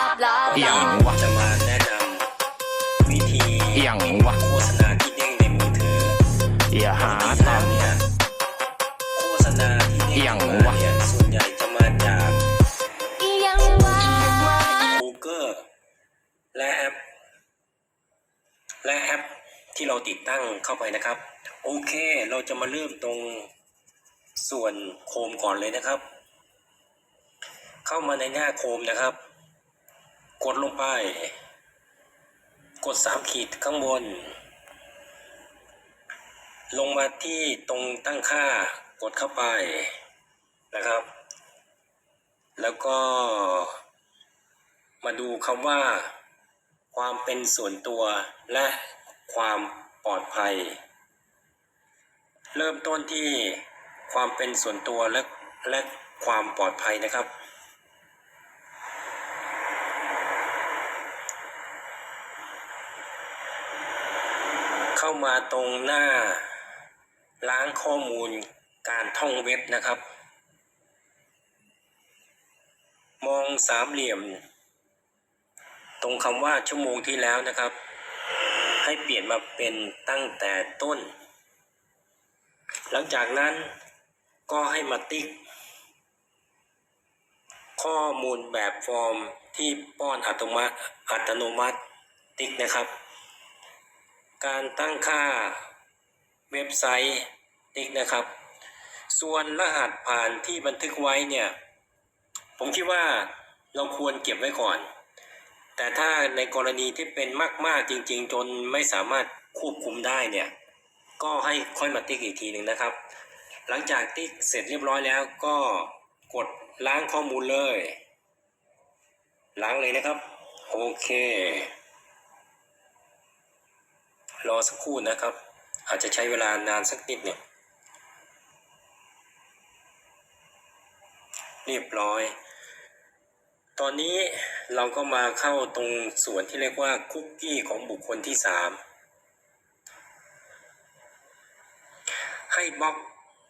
อย่างวะจะมาแนะนำวิธีอย่างวะโฆษณาที่เด้งในมือถืออย่าหาปกทติแล้วเนี่ยโฆษณาที่เด้งอย่างเข้ามาวะส่วนใหญ่จะมาจากอย่างวะ Google และแอป และแอปที่เราติดตั้งเข้าไปนะครับ โอเค เราจะมาเริ่มตรงส่วนโคมก่อนเลยนะครับ เข้ามาในหน้าโคมนะครับ กดลงไป กดสามขีดข้างบน ลงมาที่ตรงตั้งค่ากดเข้าไปนะครับ แล้วก็มาดูคำว่า ความเป็นส่วนตัวและความปลอดภัย เริ่มต้นที่ความเป็นส่วนตัวและและความปลอดภัยนะครับ เข้า มาตรงหน้า ล้างข้อมูลการท่องเว็บนะครับ มองสามเหลี่ยม ตรงคำว่าชั่วโมงที่แล้วนะครับ ให้เปลี่ยนมาเป็นตั้งแต่ต้น หลังจากนั้นก็ให้มาติ๊ก ข้อมูลแบบฟอร์มที่ป้อนอัตโนมัติอัตโนมัติติ๊กนะครับ การตั้งค่าเว็บไซต์ติ๊กนะครับ ส่วนรหัสผ่านที่บันทึกไว้เนี่ย ผมคิดว่าเราควรเก็บไว้ก่อน แต่ถ้าในกรณีที่เป็นมาก ๆ จริง ๆ จนไม่สามารถควบคุมได้เนี่ย ก็ให้ค่อยมาติ๊กอีกทีหนึ่งนะครับ หลังจากติ๊กเสร็จเรียบร้อยแล้วก็กดล้างข้อมูลเลย ล้างเลยนะครับ โอเค รอสักครู่นะครับ อาจจะใช้เวลานานสักนิดเนี่ยเรียบร้อย ตอนนี้เราก็มาเข้าตรงส่วนที่เรียกว่าคุกกี้ของบุคคลที่สามให้บล็อก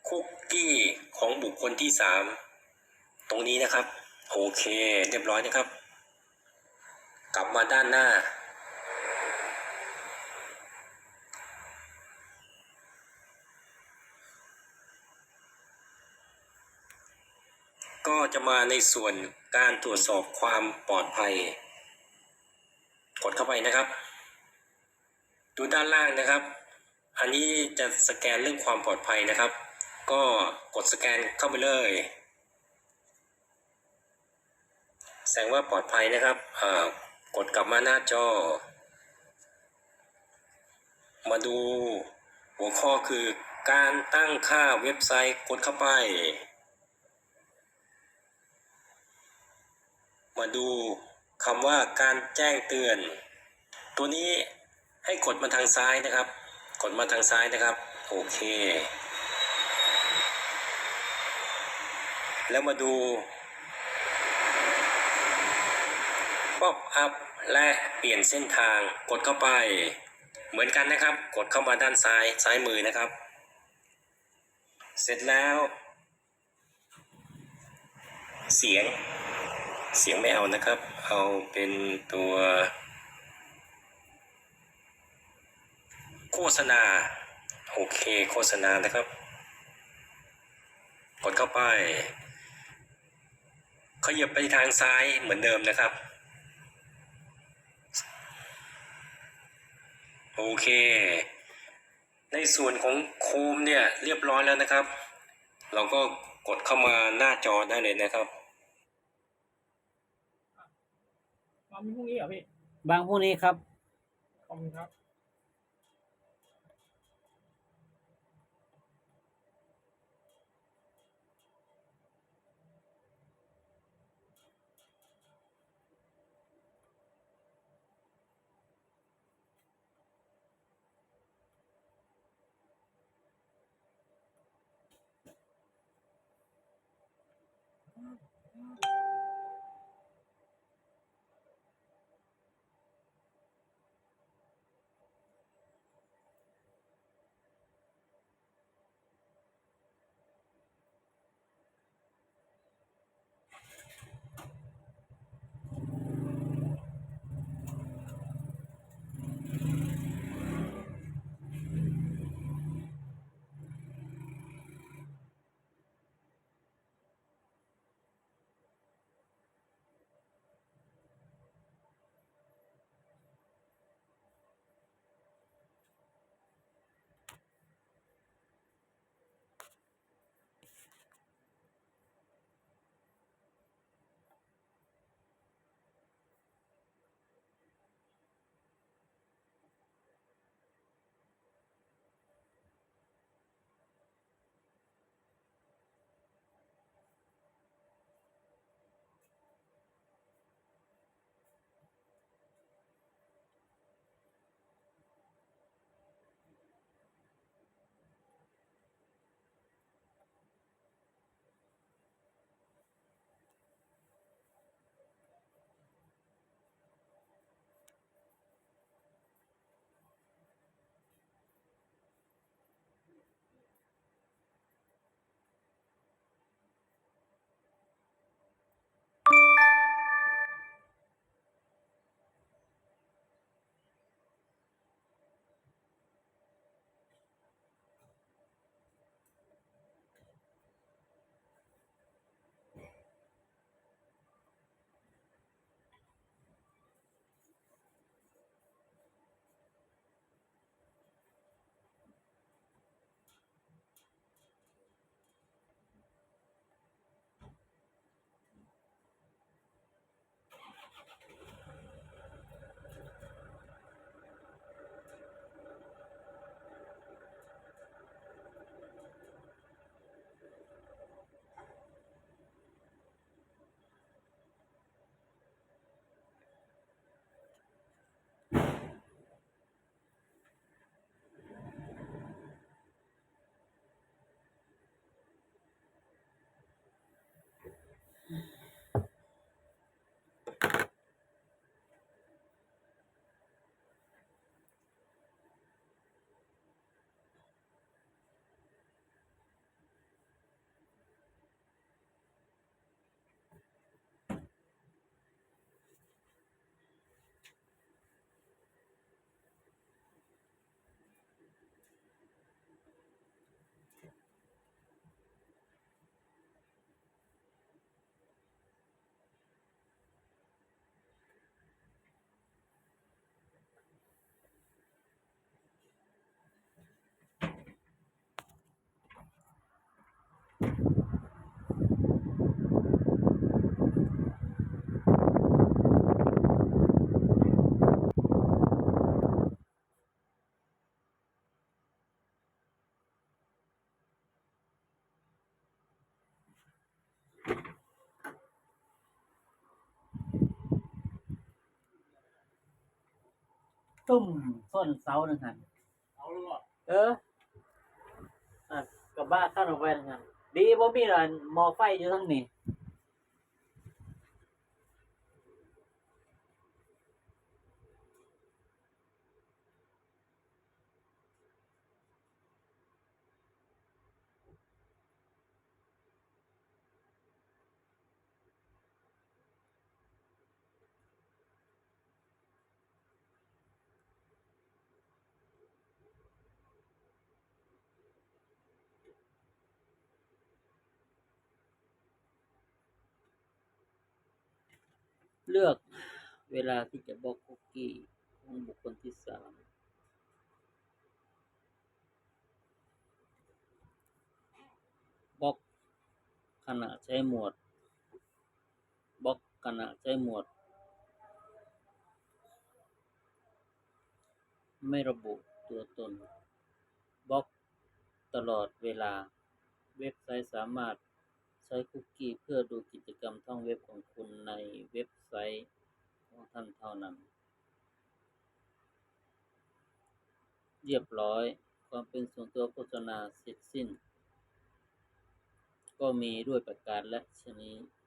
คุกกี้ของบุคคลที่สามตรงนี้นะครับ โอเค เรียบร้อยนะครับ กลับมาด้านหน้า ก็จะมาในส่วนการตรวจสอบความปลอดภัย กดเข้าไปนะครับ ดูด้านล่างนะครับ อันนี้จะสแกนเรื่องความปลอดภัยนะครับ ก็กดสแกนเข้าไปเลยแสดงว่าปลอดภัยนะครับกดกลับมาหน้าจอ มาดูหัวข้อคือการตั้งค่าเว็บไซต์กดเข้าไป มาดูคำว่าการแจ้งเตือน ตัวนี้ให้กดมาทางซ้ายนะครับ กดมาทางซ้ายนะครับ โอเค แล้วมาดูป๊อปอัพและเปลี่ยนเส้นทางกดเข้าไป เหมือนกันนะครับ กดเข้ามาด้านซ้ายซ้ายมือนะครับ เสร็จแล้ว เสียง เสียงไม่เอานะครับ เอาเป็นตัว โฆษณา โอเคโฆษณานะครับ กดเข้าไปขยับไปทางซ้ายเหมือนเดิมนะครับ โอเค ในส่วนของโคมเนี่ยเรียบร้อยแล้วนะครับ เราก็กดเข้ามาหน้าจอได้เลยนะครับ มามีพรุ่งนี้เหรอพี่บางพวกนี้ครับ ขอบคุณครับ ตุ่มส้นเสาหนึ่งหันเอาเลยว่ะเอออะกับบ้านข้างออกไปหนึ่งหันดีบ่มีหรอกหมอไฟอยู่ทั้งนี้ เลือกเวลาที่จะบล็อกคุกกี้ของบุคคลที่สามบล็อกขณะใช้หมวดบล็อกขณะใช้หมวด ไม่ระบุตัวตนบล็อกตลอดเวลา เว็บไซต์สามารถ ใช้คุกกี้เพื่อดูกิจกรรมท่องเว็บของคุณในเว็บไซต์ของท่านเท่านั้น เรียบร้อย ความเป็นส่วนตัวโฆษณาเสร็จสิ้น ก็มีด้วยประการและชนิด